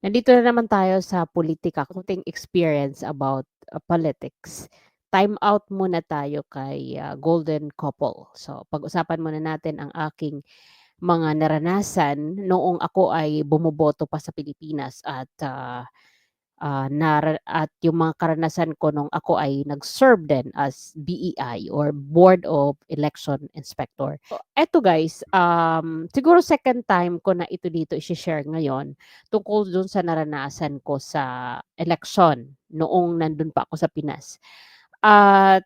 Nandito na naman tayo sa politika, konting experience about, ah, politics. Time out muna tayo kay, ah, golden couple. So, pag-usapan muna natin ang aking mga naranasan noong ako ay bumoboto pa sa Pilipinas at, ah, ah, nara at yung mga karanasan ko nung ako ay nag-serve din as BEI or Board of Election Inspector. So, eto guys, um, siguro second time ko na ito dito i-she-share ngayon tungkol dun sa naranasan ko sa eleksyon noong nandun pa ako sa Pinas. At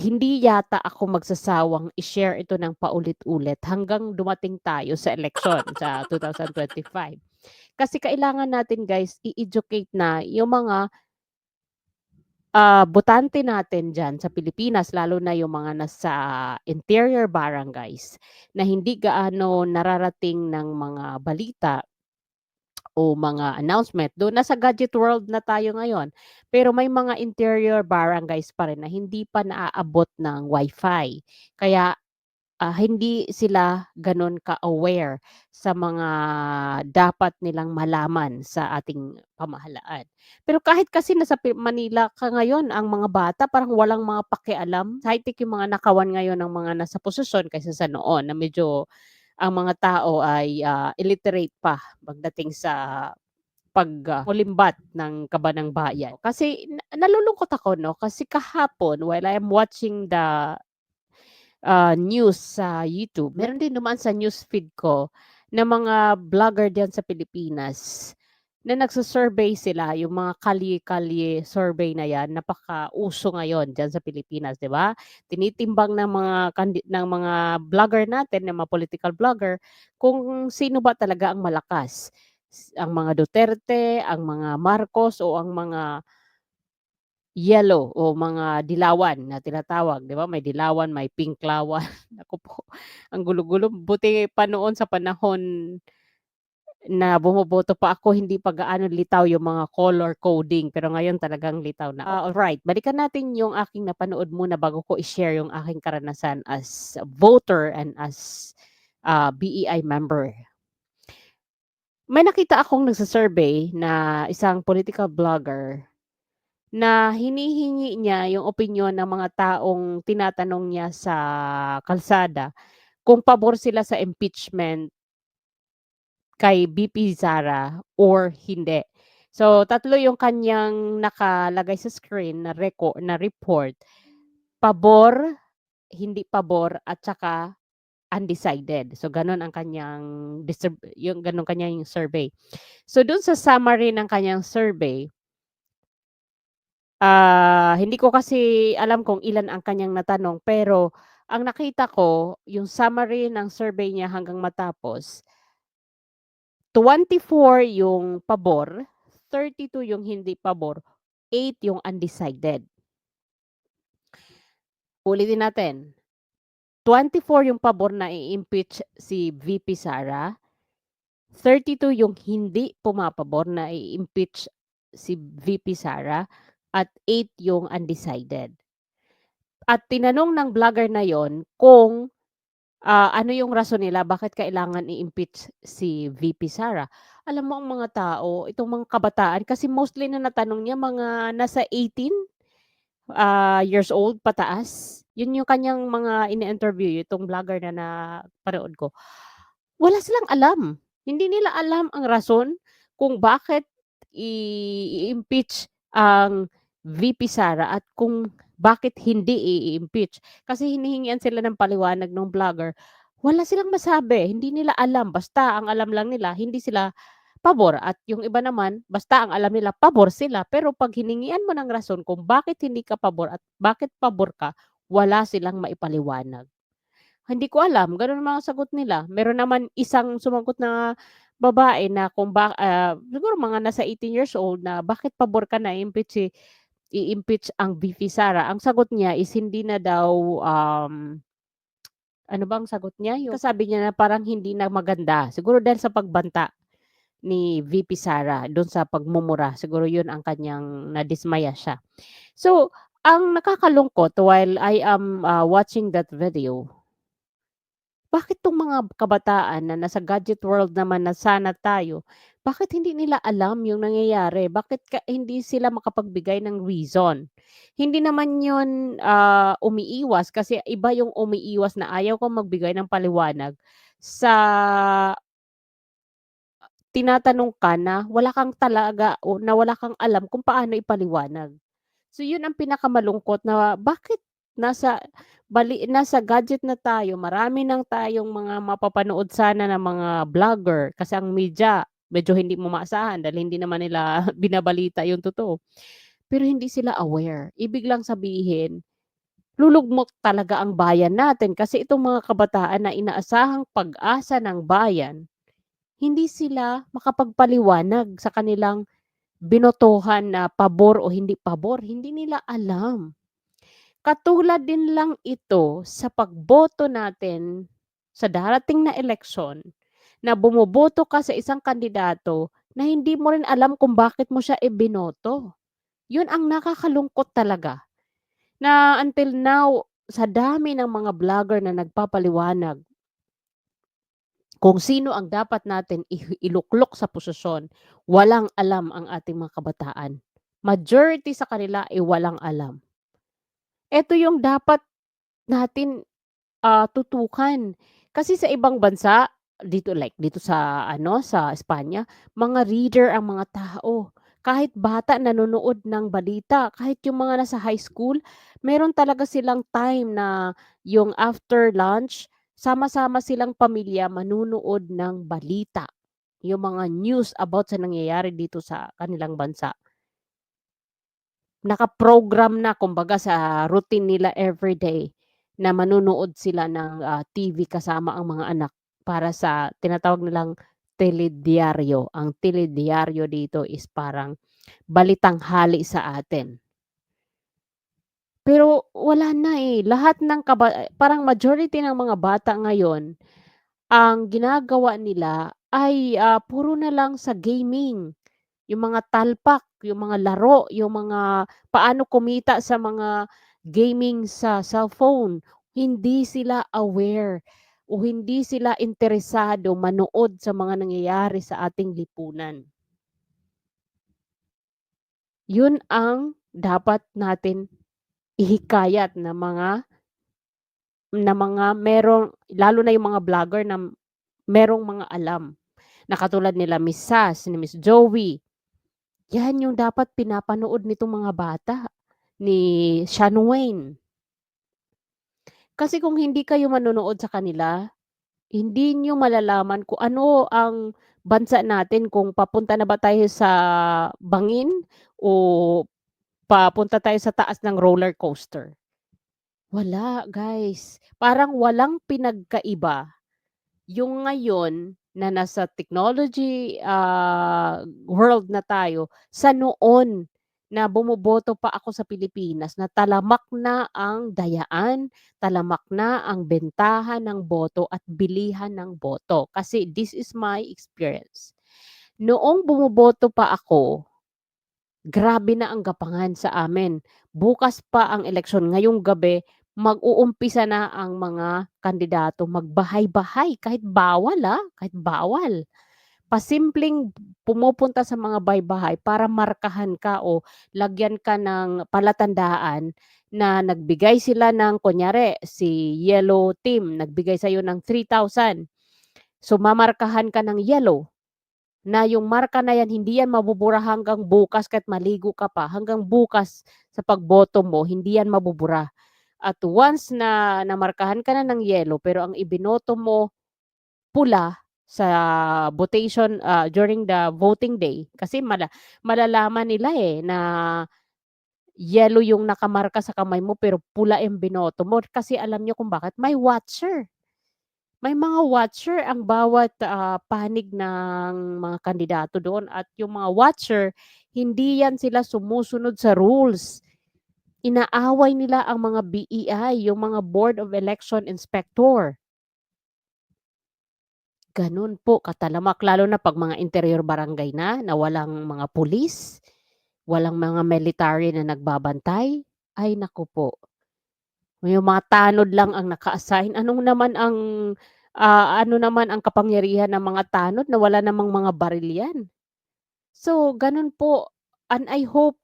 hindi yata ako magsasawang i-share ito ng paulit-ulit hanggang dumating tayo sa eleksyon sa 2025. Kasi kailangan natin guys i-educate na yung mga ah, botante natin diyan sa Pilipinas lalo na yung mga nasa interior barangays na hindi gaano nararating ng mga balita o mga announcement. Though nasa gadget world na tayo ngayon, pero may mga interior barangays pa rin na hindi pa naaabot ng Wi-Fi. Kaya ah, hindi sila gano'n ka-aware sa mga dapat nilang malaman sa ating pamahalaan. Pero kahit kasi nasa Manila ka ngayon, ang mga bata parang walang mga pakialam. High-tech yung mga nakawan ngayon ng mga nasa posisyon kaysa sa noon na medyo ang mga tao ay, ah, illiterate pa pagdating sa pag, ah, ng kaban ng bayan. Kasi na nalulungkot ako 'no, kasi kahapon while I am watching the ah, news sa YouTube, meron din dumaan sa newsfeed ko na mga vlogger diyan sa Pilipinas na nagsu-survey sila, yung mga kalye-kalye survey na 'yan, napakauso ngayon diyan sa Pilipinas, 'di ba? Tinitimbang ng mga kandi ng mga vlogger natin, ng mga political vlogger, kung sino ba talaga ang malakas. Ang mga Duterte, ang mga Marcos o ang mga Yellow o mga dilawan na tinatawag, 'di ba? May dilawan, may pinklawan. Naku po, ang gulo-gulo. Buti pa noon sa panahon na bumoboto pa ako, hindi pa gaano litaw yung mga color coding, pero ngayon talagang litaw na. Ah, alright, balikan natin yung aking napanood muna bago ko i-share yung aking karanasan as voter and as, ah, BEI member. May nakita akong nagsu-survey na isang political vlogger na hinihingi niya yung opinyon ng mga taong tinatanong niya sa kalsada kung pabor sila sa impeachment kay VP Sara or hindi. So, tatlo yung kanyang nakalagay sa screen na reco na report, pabor, hindi pabor, at saka undecided. So, gano'n ang kanyang yung gano'n kanyang survey. So, dun sa summary ng kanyang survey Ah, hindi ko kasi alam kung ilan ang kanyang natanong, pero ang nakita ko yung summary ng survey niya hanggang matapos 24 yung pabor, 32 yung hindi pabor, 8 yung undecided. Ulitin natin, 24 yung pabor na i-impeach si VP Sara, 32 yung hindi pumapabor na i-impeach si VP Sara, at 8 yung undecided. At tinanong ng vlogger na yon kung, ah, ano yung rason nila bakit kailangan i-impeach si VP Sara. Alam mo ang mga tao, itong mga kabataan kasi mostly na natanong niya mga nasa 18, ah, years old pataas. Yun yung kanyang mga ini-interview, itong vlogger na napanood ko. Wala silang alam. Hindi nila alam ang rason kung bakit i-impeach ang VP Sara at kung bakit hindi i-impeach. Kasi hinihingian sila ng paliwanag ng vlogger. Wala silang masabi, hindi nila alam. Basta ang alam lang nila, hindi sila pabor at yung iba naman, basta ang alam nila, pabor sila. Pero pag hiningian mo ng rason kung bakit hindi ka pabor at bakit pabor ka, wala silang maipaliwanag. Hindi ko alam, gano'n ang mga sagot nila. Meron naman isang sumagot na babae na kung ba ah, siguro mga nasa 18 years old na bakit pabor ka na i-impeach si i-impeach ang VP Sara. Ang sagot niya is hindi na daw, um, ano bang sagot niya? Yung sabi niya na parang hindi na maganda. Siguro dahil sa pagbanta ni VP Sara do'n sa pagmumura. Siguro 'yun ang kanyang nadismaya siya. So, ang nakakalungkot while I am, ah, watching that video Bakit 'tong mga kabataan na nasa gadget world naman na sana tayo, bakit hindi nila alam yung nangyayari? Bakit ka hindi sila makapagbigay ng reason? Hindi naman yun, ah, umiiwas kasi iba yung umiiwas na ayaw kong magbigay ng paliwanag sa tinatanong ka na wala kang talaga o na wala kang alam kung paano ipaliwanag. So yun ang pinakamalungkot na bakit nasa bali nasa gadget na tayo, marami ng tayong mga mapapanood sana na mga vlogger kasi ang media medyo hindi mo maasahan dahil hindi naman nila binabalita yung totoo. Pero hindi sila aware. Ibig lang sabihin, lulugmok talaga ang bayan natin kasi itong mga kabataan na inaasahang pag-asa ng bayan, hindi sila makapagpaliwanag sa kanilang binotohan na pabor o hindi pabor, hindi nila alam. Katulad din lang ito sa pagboto natin sa darating na eleksyon, na bumoboto ka sa isang kandidato na hindi mo rin alam kung bakit mo siya ibinoto. Yun ang nakakalungkot talaga, na until now, sa dami ng mga vlogger na nagpapaliwanag kung sino ang dapat natin iluklok sa posisyon, walang alam ang ating mga kabataan. Majority sa kanila ay walang alam. Eto yung dapat natin, ah, tutukan. Kasi sa ibang bansa, dito like dito sa ano, sa Espanya, mga reader ang mga tao. Kahit bata nanonood ng balita, kahit yung mga nasa high school, meron talaga silang time na yung after lunch, sama-sama silang pamilya manunood ng balita. Yung mga news about sa nangyayari dito sa kanilang bansa. Naka-program na kumbaga sa routine nila everyday na manonood sila ng, ah, TV kasama ang mga anak para sa tinatawag nilang telediaryo. Ang telediaryo dito is parang balitanghali sa atin. Pero wala na, eh, lahat ng kaba parang majority ng mga bata ngayon, ang ginagawa nila ay, ah, puro na lang sa gaming. Yung mga talpak, yung mga laro, yung mga paano kumita sa mga gaming sa cellphone. Hindi sila aware o hindi sila interesado manood sa mga nangyayari sa ating lipunan. Yun ang dapat natin ihikayat na mga na mga merong lalo na yung mga vlogger na merong mga alam, na katulad nila Miss Sass, ni Miss Joey. Yan yung dapat pinapanood nitong mga bata, ni Shaun Wayne. Kasi kung hindi kayo manonood sa kanila, hindi niyo malalaman kung ano ang bansa natin kung papunta na ba tayo sa bangin o papunta tayo sa taas ng roller coaster. Wala guys, parang walang pinagkaiba yung ngayon na nasa technology, ah, world na tayo sa noon na bumoboto pa ako sa Pilipinas na talamak na ang dayaan, talamak na ang bentahan ng boto at bilihan ng boto. Kasi this is my experience. Noong bumoboto pa ako, grabe na ang gapangan sa amin. Bukas pa ang eleksyon, ngayong gabi mag-uumpisa na ang mga kandidato magbahay-bahay kahit bawal, ah, kahit bawal. Pasimpleng pumupunta sa mga bahay-bahay para markahan ka o lagyan ka ng palatandaan na nagbigay sila ng kunyari si yellow team nagbigay sa'yo ng 3,000. So mamarkahan ka ng yellow, na yung marka na yan hindi yan mabubura hanggang bukas kahit maligo ka pa, hanggang bukas sa pagboto mo hindi yan mabubura. At once na namarkahan ka na ng yellow pero ang ibinoto mo pula sa votation, ah, during the voting day kasi mala malalaman nila, eh, na yellow yung nakamarka sa kamay mo pero pula yung binoto mo kasi alam niyo kung bakit, may watcher. May mga watcher ang bawat, ah, panig ng mga kandidato doon at yung mga watcher hindi yan sila sumusunod sa rules. Inaaway nila ang mga BEI, yung mga Board of Election Inspector. Gano'n po katalamak lalo na 'pag mga interior barangay na, na walang mga pulis, walang mga military na nagbabantay, ay naku po. Yung mga tanod lang ang naka-assign, anong naman ang ah, ano naman ang kapangyarihan ng mga tanod na wala namang mga baril 'yan. So, gano'n po and I hope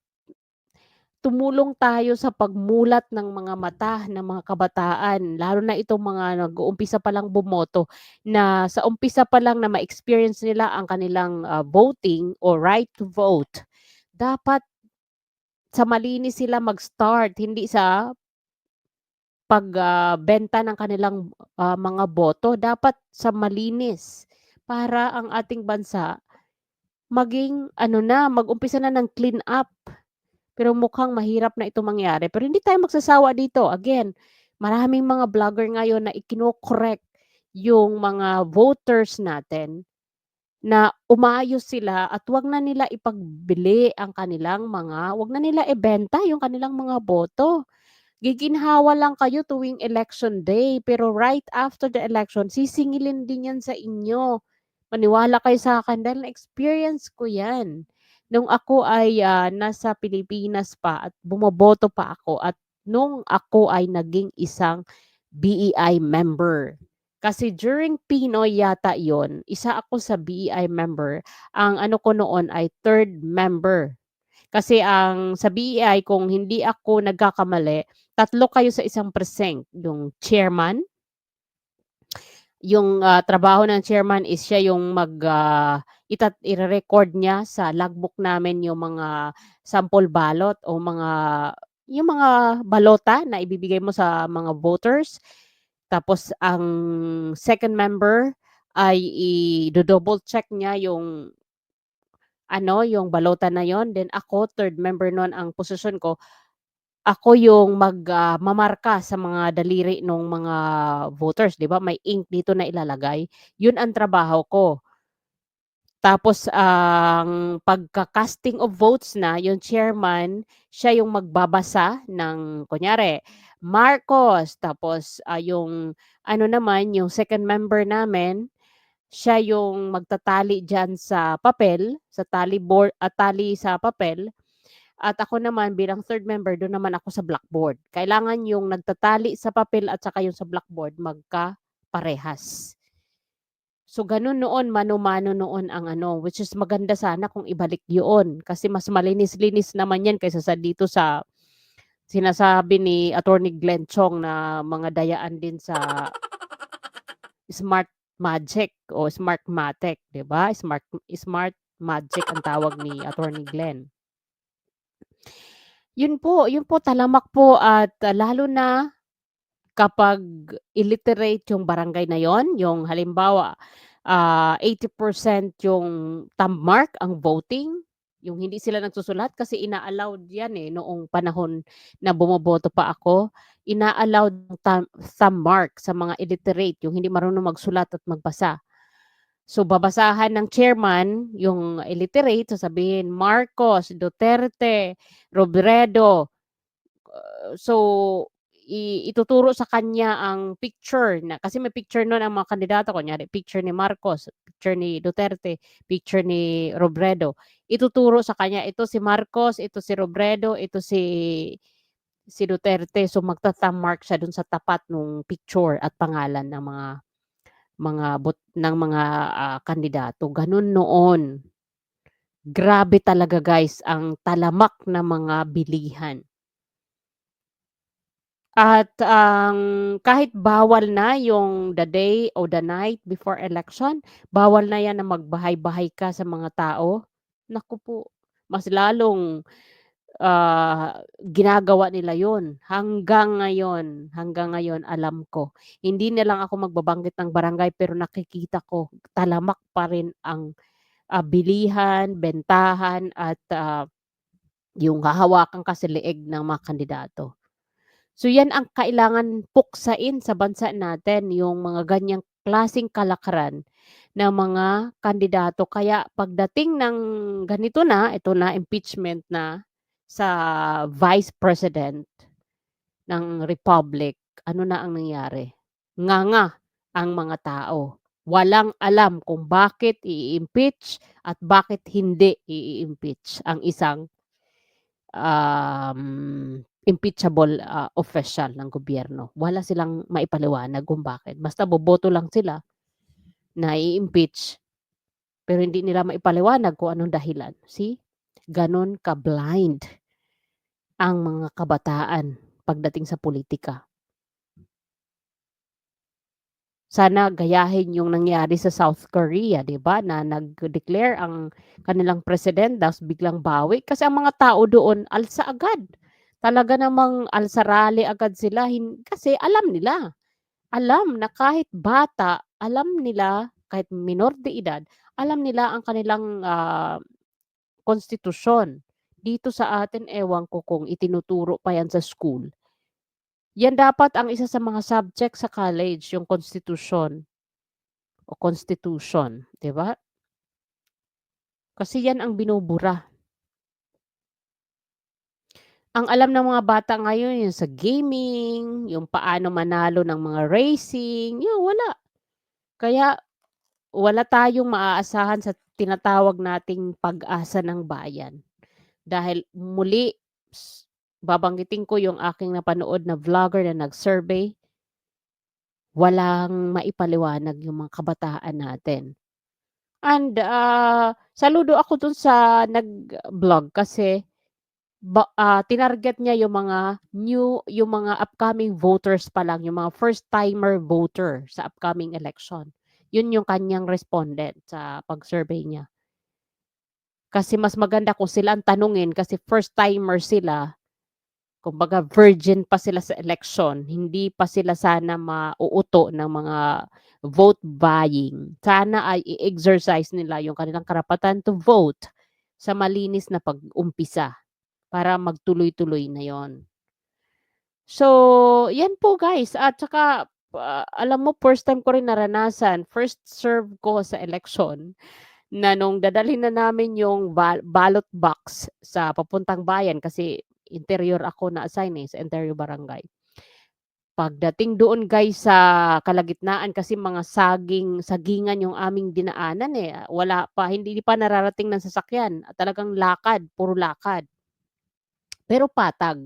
tumulong tayo sa pagmulat ng mga mata ng mga kabataan, lalo na itong mga nag-uumpisa pa lang bumoto, na sa umpisa pa lang na ma-experience nila ang kanilang, ah, voting or right to vote, dapat sa malinis sila mag-start, hindi sa pag, ah, benta ng kanilang, ah, mga boto, dapat sa malinis para ang ating bansa maging ano na, mag-umpisa na ng clean up. Pero mukhang mahirap na itong mangyari, pero hindi tayo magsasawa dito. Again, maraming mga vlogger ngayon na ikino-correct yung mga voters natin na umayos sila at 'wag na nila ipagbili ang kanilang mga 'wag na nila ibenta yung kanilang mga boto. Giginhawa lang kayo tuwing election day, pero right after the election sisingilin din 'yan sa inyo. Maniwala kayo sa'kin dahil na-experience ko 'yan. Nung ako ay, ah, nasa Pilipinas pa at bumoboto pa ako at nung ako ay naging isang BEI member. Kasi during Pinoy yata 'yun, isa ako sa BEI member, ang ano ko noon ay 3rd member. Kasi ang sa BEI kung hindi ako nagkakamali, tatlo kayo sa isang precinct, yung chairman yung, ah, trabaho ng chairman is siya yung mag, ah, itat ire-record niya sa logbook namin yung mga sample ballot o mga yung mga balota na ibibigay mo sa mga voters. Tapos ang second member ay ido-double check niya yung ano, yung balota na yun. Then ako, third member nun ang posisyon ko, ako yung mag, ah, mamarka sa mga daliri nung mga voters, 'di ba may ink dito na ilalagay, yun ang trabaho ko. Tapos ang pagka-casting of votes na, yung chairman, siya yung magbabasa ng kunyari, Marcos, tapos, ah, yung ano naman, yung second member namin, siya yung magtatali diyan sa papel, sa tally board at tali sa papel. At ako naman bilang third member, dun naman ako sa blackboard. Kailangan yung nagtatali sa papel at saka yung sa blackboard magkaparehas. So ganun noon, mano-mano noon ang ano, which is maganda sana kung ibalik yun, kasi mas malinis-linis naman yan kaysa sa dito sa sinasabi ni Attorney Glenn Chong na mga dayaan din sa Smart Magic o Smartmatic, 'di ba? Smart Smart Magic ang tawag ni Attorney Glenn. Yun po, yun po talamak po at lalo na kapag illiterate yung barangay na yun, yung halimbawa, ah, 80% yung thumb mark ang voting, yung hindi sila nagsusulat kasi ina-allowed yan, eh, noong panahon na bumoboto pa ako, ina-allowed thumb mark sa mga illiterate, yung hindi marunong magsulat at magbasa. So babasahan ng chairman yung illiterate, sasabihin, Marcos, Duterte, Robredo. So i ituturo sa kanya ang picture na kasi may picture nun ang mga kandidato, kunyari picture ni Marcos, picture ni Duterte, picture ni Robredo. Ituturo sa kanya, ito si Marcos, ito si Robredo, ito si si Duterte. So magta-thumb mark siya dun sa tapat nung picture at pangalan ng mga mga bot ng mga, ah, kandidato, ganun noon. Grabe talaga guys ang talamak na mga bilihan. At ang kahit bawal na yung the day o the night before election, bawal na yan na magbahay-bahay ka sa mga tao. Naku po, mas lalong, ah, ginagawa nila yun. Hanggang ngayon, hanggang ngayon alam ko. Hindi na lang ako magbabanggit ng barangay pero nakikita ko talamak pa rin ang, ah, bilihan, bentahan at, ah, yung hahawakan ka sa leeg ng mga kandidato. So yan ang kailangan puksain sa bansa natin, yung mga ganyang klaseng kalakaran ng mga kandidato. Kaya pagdating ng ganito na, ito na impeachment na sa Vice President ng Republic, ano na ang nangyari? Nganga ang mga tao. Walang alam kung bakit i-impeach at bakit hindi i-impeach ang isang, um, impeachable, ah, official ng gobyerno. Wala silang maipaliwanag kung bakit. Basta boboto lang sila na i-impeach. Pero hindi nila maipaliwanag kung anong dahilan. See? Gano'n ka-blind ang mga kabataan pagdating sa politika. Sana gayahin yung nangyari sa South Korea, 'di ba, na nag-declare ang kanilang president tapos biglang bawi. Kasi ang mga tao doon alsa agad. Talaga namang alsa rally agad sila hin kasi alam nila. Alam na kahit bata, alam nila, kahit minor de edad, alam nila ang kanilang, ah, konstitusyon. Dito sa atin ewan ko kung itinuturo pa yan sa school. Yan dapat ang isa sa mga subject sa college, yung konstitusyon. O constitution, 'di ba? Kasi yan ang binubura. Ang alam ng mga bata ngayon yung sa gaming, yung paano manalo ng mga racing, yun wala. Kaya wala tayong maaasahan sa tinatawag nating pag-asa ng bayan. Dahil muli babanggitin ko yung aking napanood na vlogger na nag-survey. Walang maipaliwanag yung mga kabataan natin. And, ah, saludo ako dun sa nag-vlog kasi ah, tinarget niya yung mga new yung mga upcoming voters pa lang, yung mga first timer voter sa upcoming election. Yun yung kanyang respondent sa pag-survey niya. Kasi mas maganda kung sila ang tanungin kasi first timer sila. Kumbaga virgin pa sila sa election, hindi pa sila sana mauuto ng mga vote buying. Sana ay i-exercise nila yung kanilang karapatan to vote sa malinis na pag-umpisa para magtuloy-tuloy na yon. So, yan po guys at saka ah, alam mo first time ko rin naranasan, first serve ko sa election na nung dadalhin na namin yung ba ballot box sa papuntang bayan kasi interior ako na-assign, eh, sa interior barangay. Pagdating doon guys sa kalagitnaan kasi mga saging sagingan yung aming dinaanan, eh, wala pa hindi pa nararating ng sasakyan, talagang lakad, puro lakad. Pero patag,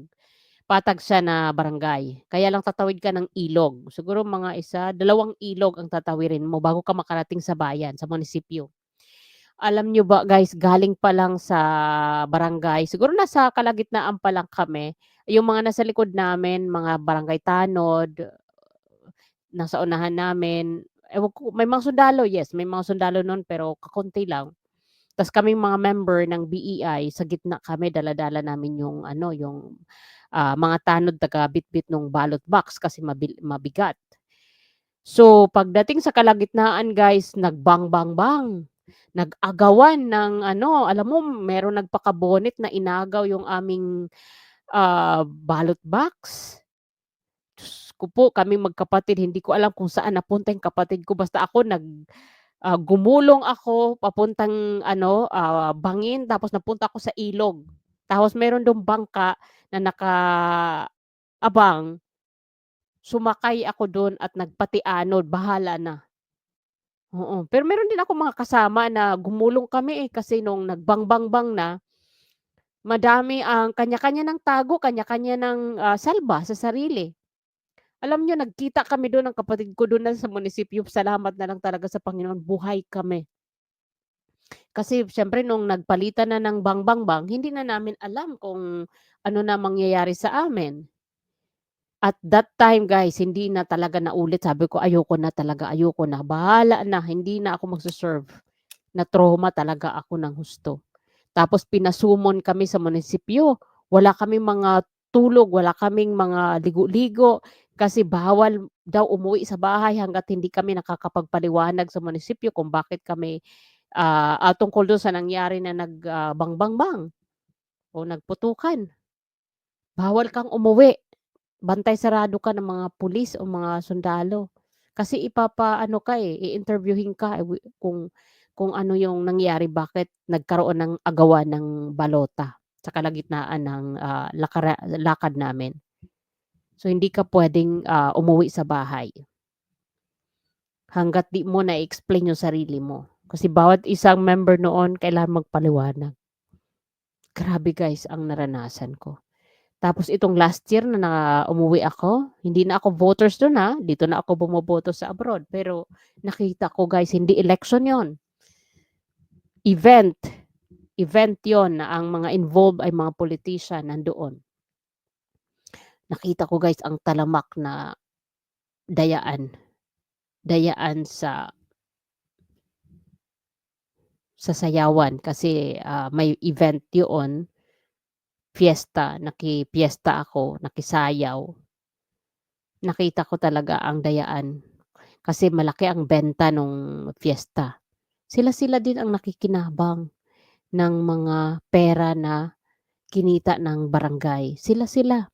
patag siya na barangay. Kaya lang tatawid ka ng ilog. Siguro mga isa, dalawang ilog ang tatawirin mo bago ka makarating sa bayan, sa munisipyo. Alam niyo ba guys, galing pa lang sa barangay, siguro nasa kalagitnaan pa lang kami, yung mga nasa likod namin, mga barangay tanod, nasa unahan namin, ewan may mga sundalo, yes, may mga sundalo nun pero kakonti lang. Tas kaming mga member ng BEI, sa gitna kami, dala-dala namin yung ano, yung, ah, mga tanod taga-bitbit nung ballot box kasi mabigat. So, pagdating sa kalagitnaan guys, nag-bang, bang, bang. Nag-agawan ng ano, alam mo merong nagpaka-bonnet na inagaw yung aming, ah, ballot box. Diyos ko po, kaming magkapatid hindi ko alam kung saan napunta yung kapatid ko basta ako nag ah, gumulong ako papuntang ano, ah, bangin tapos napunta ako sa ilog. Tapos meron dong bangka na nakaabang. Sumakay ako dun at nagpatianod, bahala na. Oo, pero meron din akong mga kasama na gumulong kami, eh, kasi nung nag-bang, bang, bang na, madami ang kanya-kanya ng tago, kanya-kanya ng, ah, salba sa sarili. Alam niyo nagkita kami dun ng kapatid ko na sa munisipyo, salamat na lang talaga sa Panginoon buhay kami. Kasi siyempre nung nagpalitan na ng bang, bang, bang, hindi na namin alam kung ano na mangyayari sa amin. At that time guys, hindi na talaga naulit, sabi ko ayoko na talaga, ayoko na, bahala na, hindi na ako magse-serve. Na-trauma talaga ako ng husto. Tapos pinasumon kami sa munisipyo, wala kaming mga tulog, wala kaming mga ligo-ligo, kasi bawal daw umuwi sa bahay hangga't hindi kami nakakapagpaliwanag sa munisipyo kung bakit kami, ah, ah, tungkol dun sa nangyari na nag, ah, bang o nagputukan. Bawal kang umuwi, bantay sarado ka ng mga pulis o mga sundalo. Kasi ipapa-ano ka, eh, i-interviewhin ka, eh, kung kung ano yung nangyari, bakit nagkaroon ng agawan ng balota sa kalagitnaan ng, ah, lakara lakad namin. So, hindi ka puwedeng, ah, umuwi sa bahay. Hangga't di mo na-explain yung sarili mo. Kasi bawat isang member noon kailangan magpaliwanag. Grabe guys ang naranasan ko. Tapos itong last year na na umuwi ako, hindi na ako voters dun, ha, dito na ako bumoboto sa abroad, pero nakita ko guys hindi election yun. Event, event yon na ang mga involved ay mga politician nandoon. Nakita ko guys ang talamak na dayaan. Dayaan sa sa sayawan kasi, ah, may event yoon. Fiesta, nakipiesta ako, nakisayaw. Nakita ko talaga ang dayaan. Kasi malaki ang benta nung fiesta. Sila-sila din ang nakikinabang ng mga pera na kinita ng barangay, sila-sila.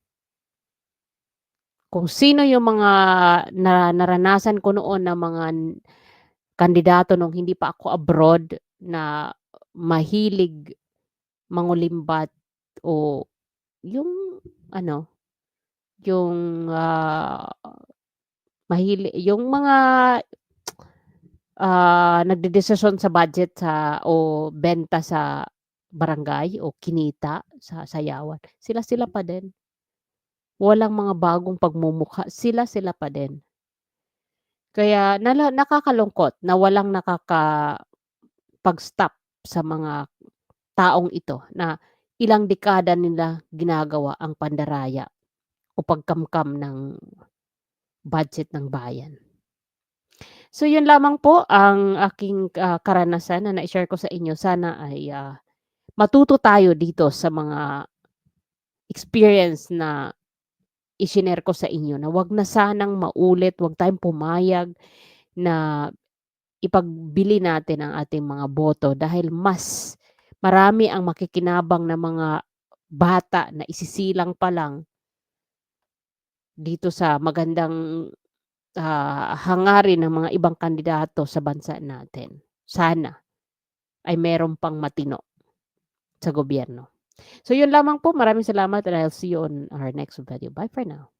Kung sino yung mga na naranasan ko noon na mga kandidato nung hindi pa ako abroad na mahilig mangulimbat o yung ano, yung, ah, mahili yung mga, ah, nagdedesisyon sa budget sa o benta sa barangay o kinita sa sayawan, sila-sila pa din. Walang mga bagong pagmumukha, sila-sila pa din. Kaya nala nakakalungkot na walang nakakapag-stop sa mga taong ito na ilang dekada nila ginagawa ang pandaraya o pagkamkam ng budget ng bayan. So yun lamang po ang aking, ah, karanasan na nai-share ko sa inyo. Sana ay, ah, matuto tayo dito sa mga experience na i-shinare ko sa inyo na wag na sanang maulit, wag tayong pumayag na ipagbili natin ang ating mga boto dahil mas marami ang makikinabang na mga bata na isisilang pa lang dito sa magandang, ah, hangarin ng mga ibang kandidato sa bansa natin. Sana ay meron pang matino sa gobyerno. So yun lamang po, maraming salamat and I'll see you on our next video. Bye for now.